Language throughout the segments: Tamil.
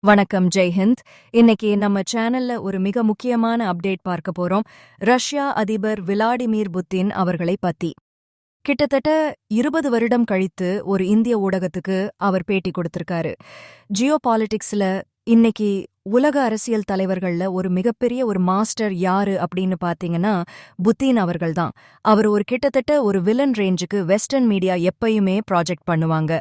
வணக்கம் ஜெய்ஹிந்த் இன்னைக்கு நம்ம சேனல்ல ஒரு மிக முக்கியமான அப்டேட் பார்க்க போறோம். ரஷ்யா அதிபர் விளாடிமிர் புத்தின் அவர்களை பத்தி. கிட்டத்தட்ட இருபது வருடம் கழித்து ஒரு இந்திய ஊடகத்துக்கு அவர் பேட்டி கொடுத்திருக்காரு. ஜியோ பாலிடிக்ஸ்ல இன்னைக்கு உலக அரசியல் தலைவர்கள்ல ஒரு மிகப்பெரிய ஒரு மாஸ்டர் யாரு அப்படின்னு பாத்தீங்கன்னா புத்தீன் அவர்கள் தான். அவர் ஒரு கிட்டத்தட்ட ஒரு வில்லன் ரேஞ்சுக்கு வெஸ்டர்ன் மீடியா எப்பயுமே ப்ராஜெக்ட் பண்ணுவாங்க.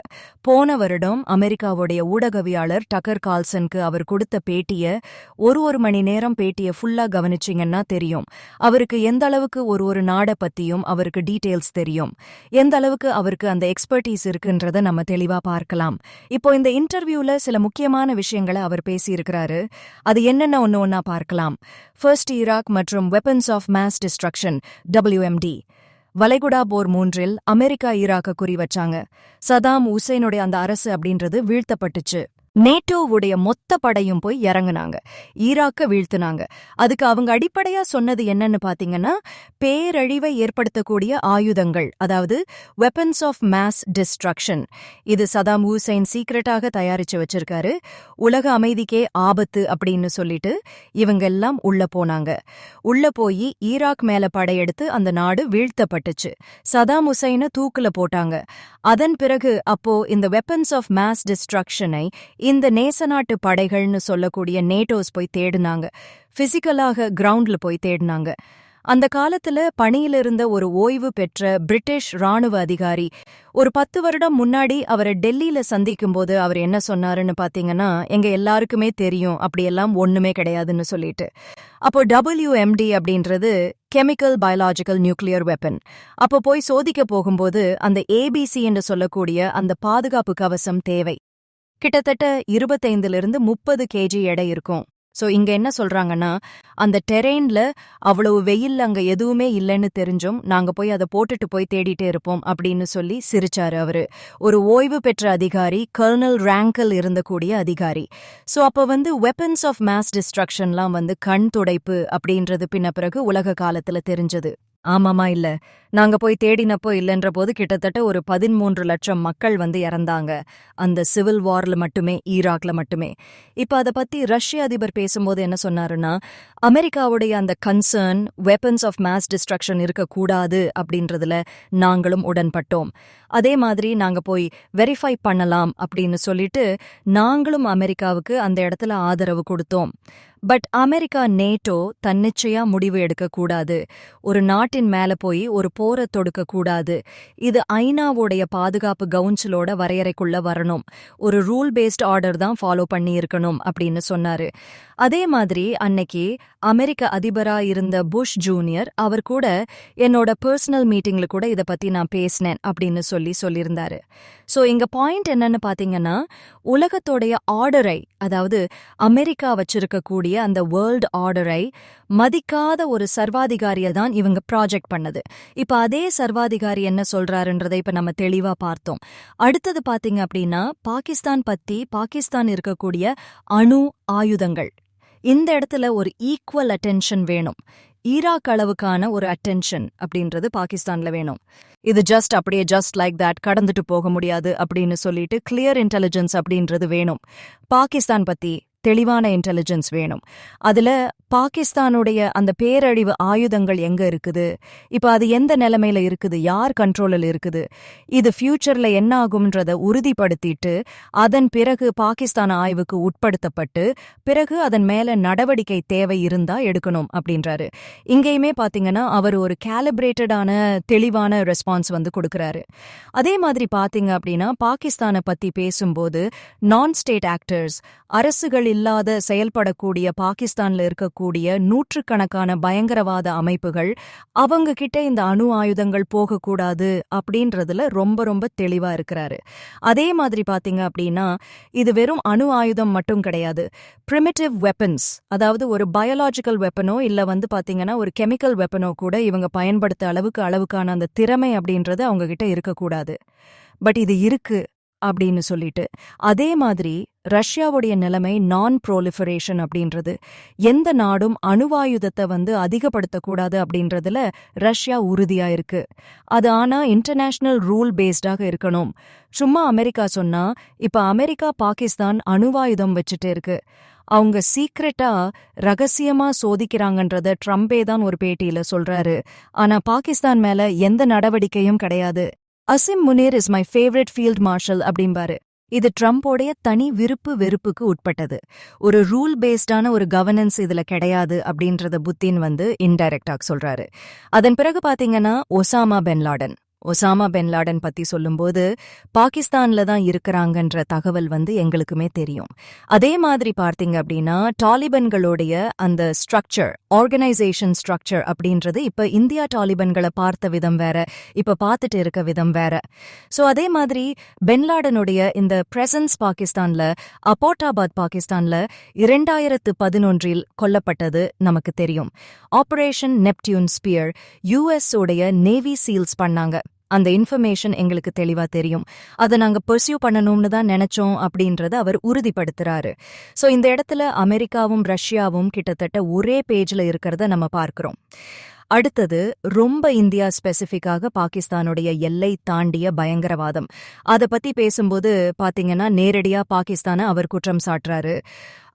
போன வருடம் அமெரிக்காவுடைய ஊடகவியாளர் டக்கர் கால்சனுக்கு அவர் கொடுத்த பேட்டிய ஒரு ஒரு மணி நேரம் பேட்டிய ஃபுல்லா கவனிச்சிங்கன்னா தெரியும். அவருக்கு எந்த அளவுக்கு ஒரு ஒரு நாட பத்தியும் அவருக்கு டீட்டெயில்ஸ் தெரியும். எந்த அளவுக்கு அவருக்கு அந்த எக்ஸ்பர்டீஸ் இருக்குன்றத நம்ம தெளிவா பார்க்கலாம். இப்போ இந்த இன்டர்வியூல சில முக்கியமான விஷயங்களை அவர் பேசியிருக்கிறாரு. அது என்னென்ன ஒன்னு ஒன்னா பார்க்கலாம். ஃபர்ஸ்ட் ஈராக் மற்றும் weapons of mass destruction WMD வளைகுடா போர் மூன்றில் அமெரிக்கா ஈராக்க குறி வச்சாங்க. சதாம் உசைனுடைய அந்த அரசு அப்படின்றது வீழ்த்தப்பட்டுச்சு. நேட்டோவுடைய மொத்த படையும் போய் இறங்குனாங்க. ஈராக்க வீழ்த்துனாங்க. அதுக்கு அவங்க அடிப்படையா சொன்னது என்னன்னு பாத்தீங்கன்னா பேரழிவை ஏற்படுத்தக்கூடிய ஆயுதங்கள் அதாவது வெப்பன்ஸ் ஆஃப் மாஸ் டிஸ்ட்ரக்ஷன் இது சதாம் ஹூசைன் சீக்ரெட்டாக தயாரிச்சு வச்சிருக்காரு. உலக அமைதிக்கே ஆபத்து அப்படின்னு சொல்லிட்டு இவங்க எல்லாம் உள்ள போனாங்க. உள்ள போய் ஈராக் மேல படையெடுத்து அந்த நாடு வீழ்த்தப்பட்டுச்சு. சதாம் ஹுசைனை தூக்குல போட்டாங்க. அதன் பிறகு அப்போ இந்த வெப்பன்ஸ் ஆஃப் மாஸ் டிஸ்ட்ரக்ஷனை இந்த நேச நாட்டு படைகள்னு சொல்லக்கூடிய நேட்டோஸ் போய் தேடினாங்க. பிசிக்கலாக கிரவுண்ட்ல போய் தேடினாங்க. அந்த காலத்துல பணியில இருந்த ஒரு ஓய்வு பெற்ற பிரிட்டிஷ் ராணுவ அதிகாரி ஒரு பத்து வருடம் முன்னாடி அவரை டெல்லியில சந்திக்கும்போது அவர் என்ன சொன்னாருன்னு பாத்தீங்கன்னா எங்க எல்லாருக்குமே தெரியும் அப்படியெல்லாம் ஒண்ணுமே கிடையாதுன்னு சொல்லிட்டு. அப்போ டபிள்யூஎம்டி அப்படின்றது கெமிக்கல் பயாலாஜிக்கல் நியூக்ளியர் வெப்பன் அப்போ போய் சோதிக்க போகும்போது அந்த ஏபிசி என்று சொல்லக்கூடிய அந்த பாதுகாப்பு கவசம் தேவை. கிட்டத்தட்ட இருபத்தைந்திலிருந்து முப்பது கேஜி எடை இருக்கும். சோ இங்க என்ன சொல்றாங்கன்னா அந்த டெரெயின்ல அவ்வளவு வெயில் அங்க எதுவுமே இல்லைன்னு தெரிஞ்சும் நாங்க போய் அதை போட்டுட்டு போய் தேடிட்டே இருப்போம் அப்படின்னு சொல்லி சிரிச்சாரு அவரு. ஒரு ஓய்வு பெற்ற அதிகாரி கர்னல் ரேங்கல் இருந்தக்கூடிய அதிகாரி. சோ அப்ப வந்து வெப்பன்ஸ் ஆஃப் மாஸ் டிஸ்ட்ரக்ஷன்லாம் வந்து கண் துடைப்பு அப்படின்றது பின்ன பிறகு உலக காலத்துல தெரிஞ்சது. ஆமாமா இல்ல? நாங்க போய் தேடினப்போ இல்லைன்ற போது கிட்டத்தட்ட ஒரு பதிமூன்று லட்சம் மக்கள் வந்து இறந்தாங்க. அந்த சிவில் வார்ல மட்டுமே ஈராக்ல மட்டுமே. இப்ப அத பத்தி ரஷ்ய அதிபர் பேசும்போது என்ன சொன்னாருன்னா அமெரிக்காவுடைய அந்த concern weapons of mass destruction இருக்கக்கூடாது அப்படின்றதுல நாங்களும் உடன்பட்டோம். அதே மாதிரி நாங்க போய் வெரிஃபை பண்ணலாம் அப்படின்னு சொல்லிட்டு நாங்களும் அமெரிக்காவுக்கு அந்த இடத்துல ஆதரவு கொடுத்தோம். பட் அமெரிக்கா நேட்டோ தன்னிச்சையா முடிவு எடுக்கக்கூடாது. ஒரு நாட்டின் மேல போய் ஒரு போரை தொடுக்க கூடாது. இது ஐநாவுடைய பாதுகாப்பு கவுன்சிலோட வரையறைக்குள்ள வரணும். ஒரு ரூல் பேஸ்ட் ஆர்டர் தான் ஃபாலோ பண்ணி இருக்கணும் அப்படின்னு சொன்னாரு. அதே மாதிரி அன்னைக்கு அமெரிக்க அதிபரா இருந்த புஷ் ஜூனியர் அவர் கூட என்னோட பர்சனல் மீட்டிங்ல கூட இத பத்தி நான் பேசினேன் அப்படின்னு சொல்லி சொல்லியிருந்தாரு. சோ இங்க பாயிண்ட் என்னன்னு பாத்தீங்கன்னா உலகத்தோடைய ஆர்டரை அதாவது அமெரிக்கா வச்சிருக்கக்கூடிய அந்த வேர்ல்டு ஆர்டரை மதிக்காத ஒரு சர்வாதிகாரியை தான் இவங்க ப்ராஜெக்ட் பண்ணது. இப்ப அதே சர்வாதிகாரி என்ன சொல்றாருன்றதை இப்ப நம்ம தெளிவா பார்த்தோம். அடுத்தது பாத்தீங்க அப்படின்னா பாகிஸ்தான் பத்தி பாகிஸ்தான் இருக்கக்கூடிய அணு ஆயுதங்கள். இந்த இடத்துல ஒரு ஈக்குவல் அட்டென்ஷன் வேணும். ஈராக் அளவுக்கான ஒரு அட்டென்ஷன் அப்படின்றது பாகிஸ்தான்ல வேணும். இது ஜஸ்ட் அப்படியே ஜஸ்ட் லைக் தட் கடந்துட்டு போக முடியாது அப்படின்னு சொல்லிட்டு கிளியர் இன்டெலிஜென்ஸ் அப்படின்றது வேணும். பாகிஸ்தான் பத்தி தெளிவான இன்டெலிஜென்ஸ் வேணும். அதுல பாகிஸ்தானுடைய அந்த பேரழிவு ஆயுதங்கள் எங்க இருக்குது? இப்ப அது எந்த நிலைமையில இருக்குது? யார் கண்ட்ரோலில் இருக்குது? இது ஃபியூச்சர்ல என்ன ஆகும்ன்றத உறுதிப்படுத்திட்டு அதன் பிறகு பாகிஸ்தான் ஆய்வுக்கு உட்படுத்தப்பட்டு பிறகு அதன் மேல நடவடிக்கை தேவை இருந்தா எடுக்கணும் அப்படின்றாரு. இங்கேயுமே பாத்தீங்கன்னா அவர் ஒரு கேலிபிரேட்டடான தெளிவான ரெஸ்பான்ஸ் வந்து கொடுக்கறாரு. அதே மாதிரி பாத்தீங்க அப்படின்னா பாகிஸ்தானை பத்தி பேசும்போது நான் ஸ்டேட் ஆக்டர்ஸ் அரசுகளில் இல்லாத செயல்படக்கூடிய பாகிஸ்தான்ல இருக்கக்கூடிய நூற்றுக்கணக்கான பயங்கரவாத அமைப்புகள் அவங்க கிட்ட இந்த அணு ஆயுதங்கள் போகக்கூடாது அப்படின்றதுல ரொம்ப ரொம்ப தெளிவா இருக்கிறாரு. அதே மாதிரி பாத்தீங்க அப்படின்னா இது வெறும் அணு ஆயுதம் மட்டும் கிடையாது. பிரிமிட்டிவ் வெப்பன்ஸ் அதாவது ஒரு பயாலாஜிக்கல் வெப்பனோ இல்ல வந்து பாத்தீங்கன்னா ஒரு கெமிக்கல் வெப்பனோ கூட இவங்க பயன்படுத்த அளவுக்கு அளவுக்கான அந்த திறமை அப்படின்றது அவங்க கிட்ட இருக்கக்கூடாது. பட் இது இருக்கு. அப்படின்னு சொல்லிட்டு. அதே மாதிரி ரஷ்யாவுடைய நிலைமை நான் ப்ரோலிஃபரேஷன் அப்படின்றது. எந்த நாடும் அணுவாயுதத்தை வந்து அதிகப்படுத்தக்கூடாது அப்படின்றதுல ரஷ்யா உறுதியா இருக்கு. அது ஆனா இன்டர்நேஷனல் ரூல் பேஸ்டாக இருக்கணும். சும்மா அமெரிக்கா சொன்னா இப்ப அமெரிக்கா பாகிஸ்தான் அணுவாயுதம் வச்சுட்டு இருக்கு. அவங்க சீக்ரெட்டா ரகசியமா சோதிக்கிறாங்கன்றத ட்ரம்பே தான் ஒரு பேட்டியில சொல்றாரு. ஆனா பாகிஸ்தான் மேல எந்த நடவடிக்கையும் கிடையாது. Asim Munir is my favourite field marshal அப்படிம்பாரு. இது ட்ரம்போடைய தனி விருப்பு வெறுப்புக்கு உட்பட்டது. ஒரு ரூல் பேஸ்டான ஒரு கவர்னன்ஸ் இதுல கிடையாது அப்படின்றத புத்தின் வந்து இன்டைரக்டாக சொல்றாரு. அதன் பிறகு பாத்தீங்கன்னா Osama Bin Laden Osama Bin Laden பத்தி சொல்லும்போது பாகிஸ்தான்ல தான் இருக்கிறாங்கன்ற தகவல் வந்து எங்களுக்குமே தெரியும். அதே மாதிரி பார்த்தீங்க அப்படின்னா டாலிபன்களுடைய அந்த ஸ்ட்ரக்சர் ஆர்கனைசேஷன் ஸ்ட்ரக்சர் அப்படின்றது இப்ப இந்தியா டாலிபன்களை பார்த்த விதம் வேற இப்ப பார்த்துட்டு இருக்க விதம் வேற. சோ அதே மாதிரி பென்லாடனுடைய இந்த பிரசன்ஸ் பாகிஸ்தான்ல அப்போட்டாபாத் பாகிஸ்தான்ல இரண்டாயிரத்து பதினொன்றில் கொல்லப்பட்டது நமக்கு தெரியும். ஆபரேஷன் நெப்டியூன் ஸ்பியர் யூஎஸ் உடைய நேவி சீல்ஸ் பண்ணாங்க. அந்த இன்ஃபர்மேஷன் எங்களுக்கு தெளிவா தெரியும். அதை நாங்க பர்சியூ பண்ணணும்னு தான் நினைச்சோம் அப்படின்றத அவர் உறுதிப்படுத்துறாரு. சோ இந்த இடத்துல அமெரிக்காவும் ரஷ்யாவும் கிட்டத்தட்ட ஒரே பேஜ்ல இருக்கிறத நம்ம பார்க்கிறோம். அடுத்தது ரொம்ப இந்தியா ஸ்பெசிஃபிக்காக பாகிஸ்தானுடைய எல்லை தாண்டிய பயங்கரவாதம். அதை பத்தி பேசும்போது பாத்தீங்கன்னா நேரடியா பாகிஸ்தானை அவர் குற்றம் சாட்டுறாரு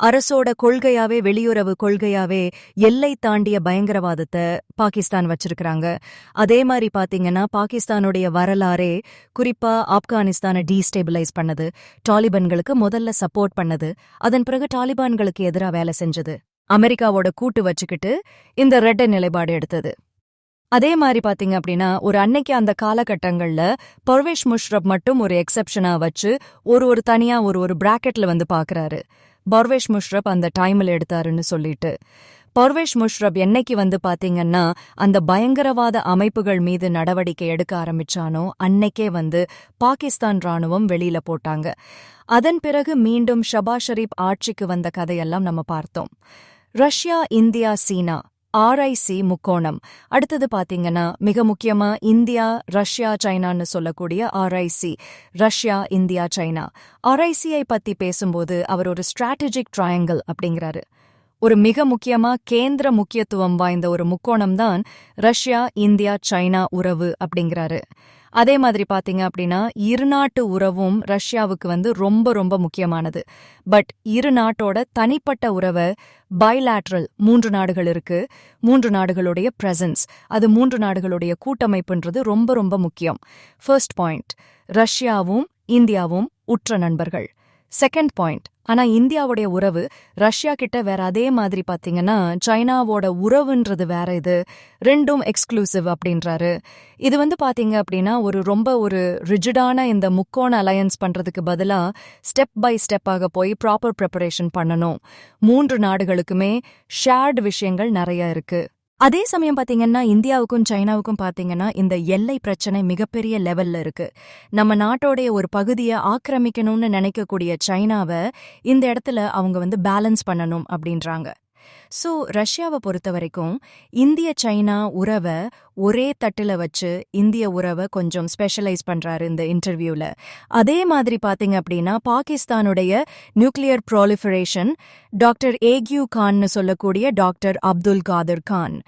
அரசோட கொள்கையாவே வெளியுறவு கொள்கையாவே எல்லை தாண்டிய பயங்கரவாதத்தை பாகிஸ்தான் வச்சிருக்கிறாங்க. அதே மாதிரி பாத்தீங்கன்னா பாகிஸ்தானுடைய வரலாறே குறிப்பா ஆப்கானிஸ்தானை டீஸ்டேபிளைஸ் பண்ணது. டாலிபன்களுக்கு முதல்ல சப்போர்ட் பண்ணது. அதன் பிறகு டாலிபான்களுக்கு எதிராக வேலை செஞ்சது. அமெரிக்காவோட கூட்டு வச்சுக்கிட்டு இந்த ரெட்டை நிலைப்பாடு எடுத்தது. அதே மாதிரி பாத்தீங்க அப்படின்னா ஒரு அன்னைக்கு அந்த காலகட்டங்கள்ல பர்வேஷ் முஷ்ரப் மட்டும் ஒரு எக்ஸெப்ஷனா வச்சு ஒரு ஒரு தனியா ஒரு ஒரு பிராக்கெட்ல வந்து பாக்குறாரு. பர்வேஷ் முஷ்ரப் அந்த டைம்ல எடுத்தாருன்னு சொல்லிட்டு. பர்வேஷ் முஷ்ரப் என்னைக்கு வந்து பாத்தீங்கன்னா அந்த பயங்கரவாத அமைப்புகள் மீது நடவடிக்கை எடுக்க ஆரம்பிச்சானோ அன்னைக்கே வந்து பாகிஸ்தான் ராணுவம் வெளியில போட்டாங்க. அதன் பிறகு மீண்டும் ஷபா ஷரீப் ஆட்சிக்கு வந்த கதையெல்லாம் நம்ம பார்த்தோம். ரஷ்யா இந்தியா சீனா ஆர்ஐசி முக்கோணம். அடுத்தது பாத்தீங்கன்னா மிக முக்கியமா இந்தியா ரஷ்யா சைனான்னு சொல்லக்கூடிய ஆர்ஐசி ரஷ்யா இந்தியா சைனா. ஆர்ஐசியை பத்தி பேசும்போது அவர் ஒரு ஸ்ட்ராட்டஜிக் ட்ரையாங்கிள் அப்படிங்கிறாரு. ஒரு மிக முக்கியமா கேந்திர முக்கியத்துவம் வாய்ந்த ஒரு முக்கோணம் தான் ரஷ்யா இந்தியா சைனா உறவு அப்படிங்கிறாரு. அதே மாதிரி பாத்தீங்க அப்படின்னா இருநாட்டு உறவும் ரஷ்யாவுக்கு வந்து ரொம்ப ரொம்ப முக்கியமானது. பட் இரு நாட்டோட தனிப்பட்ட உறவை பைலாட்ரல் மூன்று நாடுகள் இருக்கு. மூன்று நாடுகளுடைய பிரசன்ஸ் அது மூன்று நாடுகளுடைய கூட்டமைப்புன்றது ரொம்ப ரொம்ப முக்கியம். ஃபர்ஸ்ட் பாயிண்ட் ரஷ்யாவும் இந்தியாவும் உற்ற நண்பர்கள். செகண்ட் பாயிண்ட் ஆனா இந்தியாவுடைய உறவு ரஷ்யா கிட்ட வேற அதே மாதிரி பாத்தீங்கன்னா சைனாவோட உறவுன்றது வேற இது. ரெண்டும் எக்ஸ்க்ளூசிவ் அப்படின்றாரு. இது வந்து பாத்தீங்க அப்படின்னா ஒரு ரொம்ப ஒரு ரிஜிடான இந்த முக்கோண அலையன்ஸ் பண்றதுக்கு பதிலா ஸ்டெப் பை ஸ்டெப்பாக போய் ப்ராப்பர் ப்ரிப்பரேஷன் பண்ணணும். மூன்று நாடுகளுக்குமே ஷேர்டு விஷயங்கள் நிறைய இருக்கு. அதே சமயம் பாத்தீங்கன்னா இந்தியாவுக்கும் சைனாவுக்கும் பாத்தீங்கன்னா இந்த எல்லை பிரச்சனை மிகப்பெரிய லெவல்ல இருக்கு. நம்ம நாட்டோடைய ஒரு பகுதியை ஆக்கிரமிக்கணும்னு நினைக்கக்கூடிய சைனாவை இந்த இடத்துல அவங்க வந்து பேலன்ஸ் பண்ணணும் அப்படின்றாங்க. ஸோ ரஷ்யாவை பொறுத்த வரைக்கும் இந்திய சைனா உறவை ஒரே தட்டில் வச்சு இந்திய உறவை கொஞ்சம் ஸ்பெஷலைஸ் பண்றாரு இந்த இன்டர்வியூல அதே மாதிரி பார்த்தீங்க அப்படின்னா பாகிஸ்தானுடைய நியூக்ளியர் ப்ராலிஃபரேஷன் டாக்டர் ஏக்யூ கான்னு சொல்லக்கூடிய டாக்டர் அப்துல் காதர் கான்.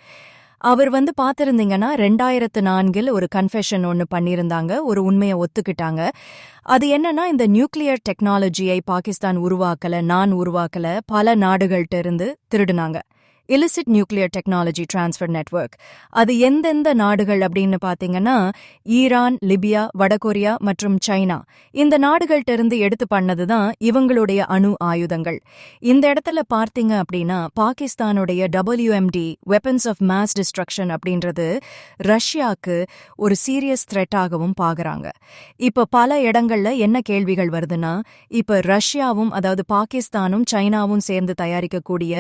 அவர் வந்து பார்த்திருந்தீங்கன்னா ரெண்டாயிரத்து நான்கில் ஒரு கன்ஃபெஷன் ஒன்று பண்ணியிருந்தாங்க. ஒரு உண்மையை ஒத்துக்கிட்டாங்க. அது என்னன்னா இந்த நியூக்ளியர் டெக்னாலஜியை பாகிஸ்தான் உருவாக்கல நான் உருவாக்கல பல நாடுகள்கிட்ட இருந்து திருடுனாங்க. Illicit nuclear technology transfer network அது எந்தெந்த நாடுகள் அப்படின்னு பார்த்தீங்கன்னா ஈரான் லிபியா வடகொரியா மற்றும் சைனா. இந்த நாடுகள்ட்ட இருந்து எடுத்து பண்ணதுதான் இவங்களுடைய அணு ஆயுதங்கள். இந்த இடத்துல பார்த்தீங்க அப்படின்னா பாகிஸ்தானுடைய WMD weapons of mass destruction அப்படின்றது ரஷ்யாவுக்கு ஒரு சீரியஸ் த்ரெட்டாகவும் பார்க்குறாங்க இப்போ பல இடங்கள்ல என்ன கேள்விகள் வருதுன்னா இப்போ ரஷ்யாவும் அதாவது பாகிஸ்தானும் சைனாவும் சேர்ந்து தயாரிக்கக்கூடிய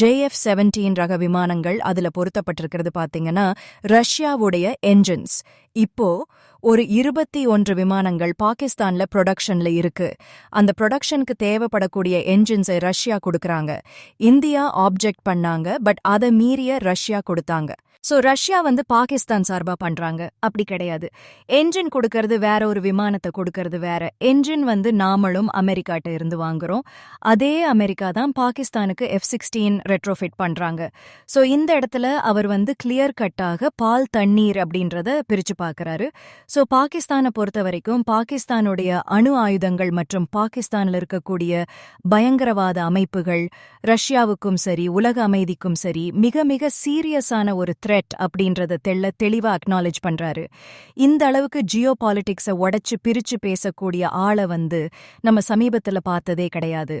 ஜேஎஃப் செவன் செவன்டீன் ரக விமானங்கள் அதுல பொருத்தப்பட்டிருக்கிறது பாத்தீங்கன்னா ரஷ்யாவுடைய என்ஜின்ஸ் இப்போ ஒரு இருபத்தி ஒன்று விமானங்கள் பாகிஸ்தான்ல ப்ரொடக்ஷன்ல இருக்கு. அந்த ப்ரொடக்ஷனுக்கு தேவைப்படக்கூடிய என்ஜின்ஸை ரஷ்யா கொடுக்கறாங்க. இந்தியா ஆப்ஜெக்ட் பண்ணாங்க பட் அதை மீறிய ரஷ்யா கொடுத்தாங்க. சோ ரஷ்யா வந்து பாகிஸ்தான் சார்பா பண்றாங்க. அப்படி கிடையாது. என்ஜின் கொடுக்கறது வேற ஒரு விமானத்தை கொடுக்கறது வேற. என்ஜின் வந்து நாமளும் அமெரிக்காட்ட இருந்து வாங்குறோம். அதே அமெரிக்கா தான் பாகிஸ்தானுக்கு எஃப் சிக்ஸ்டீன் ரெட்ரோஃபிட் பண்றாங்க. சோ இந்த இடத்துல அவர் வந்து கிளியர் கட்டாக பால் தண்ணீர் அப்படின்றத பிரிச்சு பார்க்கறாரு. ஸோ பாகிஸ்தானை பொறுத்த வரைக்கும் பாகிஸ்தானுடைய அணு ஆயுதங்கள் மற்றும் பாகிஸ்தானில் இருக்கக்கூடிய பயங்கரவாத அமைப்புகள் ரஷ்யாவுக்கும் சரி உலக அமைதிக்கும் சரி மிக மிக சீரியஸான ஒரு த்ரெட் அப்படின்றத தெள்ள தெளிவாக அக்னாலேஜ் பண்றாரு. இந்த அளவுக்கு ஜியோ பாலிட்டிக்ஸை உடைச்சு பிரிச்சு பேசக்கூடிய ஆளை வந்து நம்ம சமீபத்தில் பார்த்ததே கிடையாது.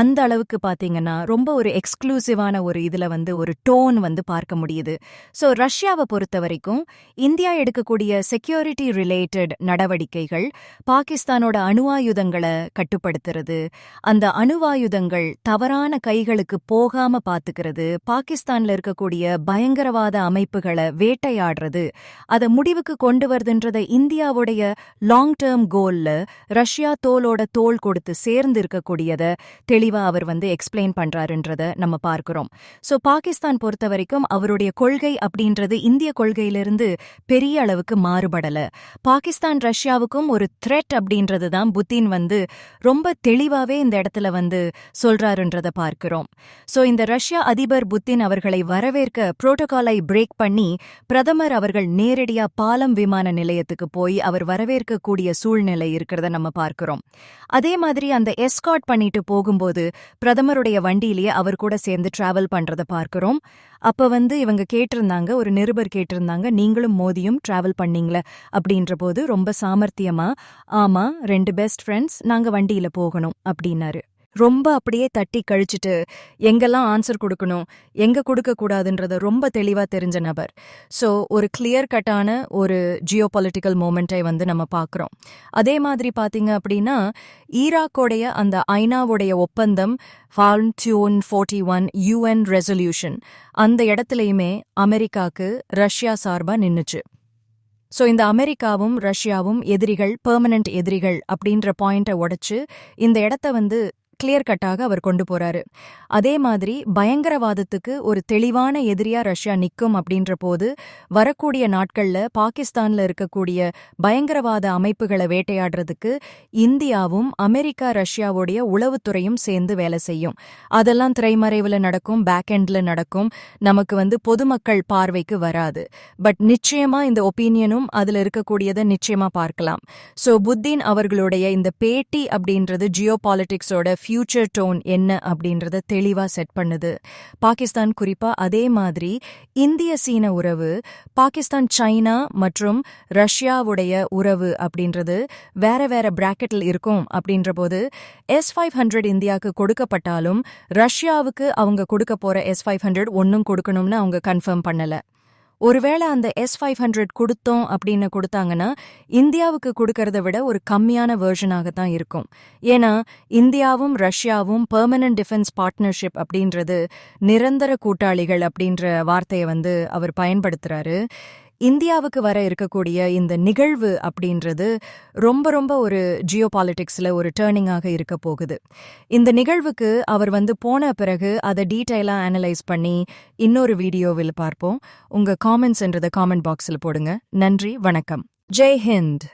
அந்த அளவுக்கு பார்த்தீங்கன்னா ரொம்ப ஒரு எக்ஸ்க்ளூசிவான ஒரு இதில் வந்து ஒரு டோன் வந்து பார்க்க முடியுது. ஸோ ரஷ்யாவை பொறுத்த வரைக்கும் இந்தியா எடுக்கக்கூடிய செக்யூரிட்டி ரிலேட்டட் நடவடிக்கைகள் பாகிஸ்தானோட அணுவாயுதங்களை கட்டுப்படுத்துறது அந்த அணுவாயுதங்கள் தவறான கைகளுக்கு போகாம பாத்துக்கிறது பாகிஸ்தான்ல இருக்கக்கூடிய பயங்கரவாத அமைப்புகளை வேட்டையாடுறது அதை முடிவுக்கு கொண்டு வருதுன்றத இந்தியாவுடைய லாங் டேர்ம் கோல்ல ரஷ்யா தோலோட தோல் கொடுத்து சேர்ந்து இருக்கக்கூடியதை தெளிவா அவர் வந்து எக்ஸ்பிளைன் பண்றாருன்றத நம்ம பார்க்கிறோம். சோ பாகிஸ்தான் பொறுத்த வரைக்கும் அவருடைய கொள்கை அப்படின்றது இந்திய கொள்கையிலிருந்து பெரிய அளவுக்கு மாறுபடல. பாகிஸ்தான் ரஷ்யாவுக்கும் ஒரு த்ரெட் அப்படின்றது தான் புத்தின் வந்து ரொம்ப தெளிவாவே இந்த இடத்துல வந்து சொல்றாருன்றத பார்க்கிறோம். சோ இந்த ரஷ்யா அதிபர் புத்தின் அவர்களை வரவேற்க புரோட்டோகாலை பிரேக் பண்ணி பிரதமர் அவர்கள் நேரடியா பாலம் விமான நிலையத்துக்கு போய் அவர் வரவேற்கக்கூடிய சூழ்நிலை இருக்கிறத நம்ம பார்க்கிறோம். அதே மாதிரி அந்த எஸ்காட் பண்ணிட்டு போகும்போது பிரதமருடைய வண்டியிலேயே அவர் கூட சேர்ந்து டிராவல் பண்றத பார்க்கிறோம். அப்ப வந்து இவங்க கேட்டிருந்தாங்க ஒரு நிருபர் கேட்டிருந்தாங்க நீங்களும் மோதியும் டிராவல் பண்ணீங்களே? அப்படின்ற போது ரொம்ப சாமர்த்தியமா ஆமா ரெண்டு பெஸ்ட் ஃப்ரெண்ட்ஸ் நாங்க வண்டியில போகணும் அப்படின்னாரு. ரொம்ப அப்படியே தட்டி கழிச்சிட்டு எங்கெல்லாம் ஆன்சர் கொடுக்கணும் எங்க கொடுக்க கூடாதுன்றத ரொம்ப தெளிவா தெரிஞ்ச நபர். சோ ஒரு கிளியர் கட்டான ஒரு ஜியோ பொலிட்டிக்கல் மூமெண்ட்டை வந்து நம்ம பார்க்குறோம் அதே மாதிரி பாத்தீங்க அப்படின்னா ஈராக்கோடைய அந்த ஐநாவுடைய ஒப்பந்தம் fourteen forty one UN resolution அந்த இடத்துலையுமே அமெரிக்காக்கு ரஷ்யா சார்பா நின்னுச்சு. சோ இந்த அமெரிக்காவும் ரஷ்யாவும் எதிரிகள் பெர்மனன்ட் எதிரிகள் அப்படின்ற பாயிண்ட்டை உடைச்சு இந்த இடத்த வந்து கிளியர் கட்டாக அவர் கொண்டு போறாரு. அதே மாதிரி பயங்கரவாதத்துக்கு ஒரு தெளிவான எதிரியா ரஷ்யா நிக்கும் அப்படின்ற போது வரக்கூடிய நாட்கள்ல பாகிஸ்தான்ல இருக்கக்கூடிய பயங்கரவாத அமைப்புகளை வேட்டையாடுறதுக்கு இந்தியாவும் அமெரிக்கா ரஷ்யாவுடைய உளவுத்துறையும் சேர்ந்து வேலை செய்யும். அதெல்லாம் திரைமறைவுல நடக்கும் பேக் எண்ட்ல நடக்கும். நமக்கு வந்து பொதுமக்கள் பார்வைக்கு வராது. பட் நிச்சயமா இந்த ஒப்பீனியனும் அதுல இருக்கக்கூடியதை நிச்சயமா பார்க்கலாம். சோ புத்தின் அவர்களுடைய இந்த பேட்டி அப்படின்றது ஜியோ பாலிட்டிக்ஸோட ஃபியூச்சர் டோன் என்ன அப்படின்றத தெளிவா செட் பண்ணுது. பாகிஸ்தான் குறிப்பா அதே மாதிரி இந்திய சீன உறவு பாகிஸ்தான் சைனா மற்றும் ரஷ்யாவுடைய உறவு அப்படின்றது வேற வேற பிராக்கெட்டில் இருக்கும் அப்படின்ற போது எஸ் ஃபைவ் ஹண்ட்ரட் இந்தியாவுக்கு கொடுக்கப்பட்டாலும் ரஷ்யாவுக்கு அவங்க கொடுக்க போற எஸ் ஃபைவ் ஹண்ட்ரட் ஒன்னும் கொடுக்கணும்னு அவங்க கன்ஃபார்ம் பண்ணல. ஒருவேளை அந்த எஸ் ஃபைவ் ஹண்ட்ரட் கொடுத்தோம் அப்படின்னு கொடுத்தாங்கன்னா இந்தியாவுக்கு கொடுக்கறத விட ஒரு கம்மியான வேர்ஷனாக தான் இருக்கும். ஏன்னா இந்தியாவும் ரஷ்யாவும் பெர்மனன்ட் டிஃபென்ஸ் பார்ட்னர்ஷிப் அப்படின்றது நிரந்தர கூட்டாளிகள் அப்படின்ற வார்த்தையை வந்து அவர் பயன்படுத்துறாரு. இந்தியாவுக்கு வர இருக்கக்கூடிய இந்த நிகழ்வு அப்படின்றது ரொம்ப ரொம்ப ஒரு ஜியோ பாலிட்டிக்ஸில் ஒரு டேர்னிங்காக இருக்க போகுது. இந்த நிகழ்வுக்கு அவர் வந்து போன பிறகு அதை டீட்டெயிலாக அனலைஸ் பண்ணி இன்னொரு வீடியோவில் பார்ப்போம். உங்கள் காமெண்ட்ஸ்ன்றதை காமெண்ட் பாக்ஸில் போடுங்க. நன்றி வணக்கம். ஜெய் ஹிந்த்.